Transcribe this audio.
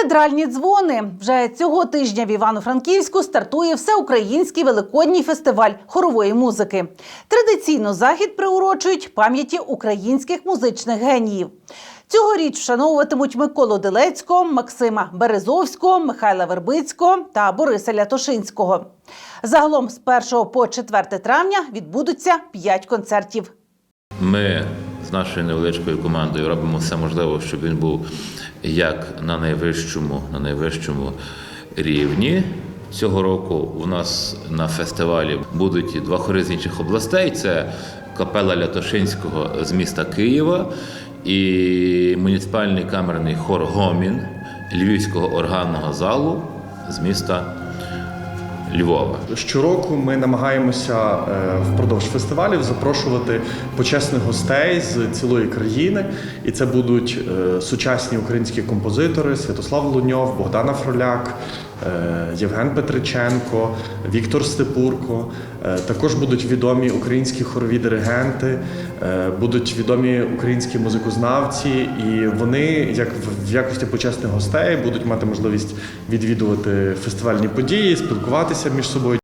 Катедральні дзвони вже цього тижня в Івано-Франківську стартує всеукраїнський великодній фестиваль хорової музики. Традиційно захід приурочують пам'яті українських музичних геніїв. Цьогоріч вшановуватимуть Миколу Делецького, Максима Березовського, Михайла Вербицького та Бориса Лятошинського. Загалом з 1 по 4 травня відбудуться 5 концертів. Ми нашою невеличкою командою робимо все можливе, щоб він був як на найвищому, на найвищому рівні. Цього року у нас на фестивалі будуть два хори з інших областей: це капела Лятошинського з міста Києва і муніципальний камерний хор Гомін Львівського органного залу з міста Львова. Щороку ми намагаємося е, впродовж фестивалів запрошувати почесних гостей з цілої країни, і це будуть е, сучасні українські композитори Святослав Луньов, Богдана Фроляк, Євген Петриченко, Віктор Степурко. Е, Також будуть відомі українські хорові диригенти, е, будуть відомі українські музикознавці, і вони, як в якості почесних гостей, будуть мати можливість відвідувати фестивальні події, спілкуватися між собою,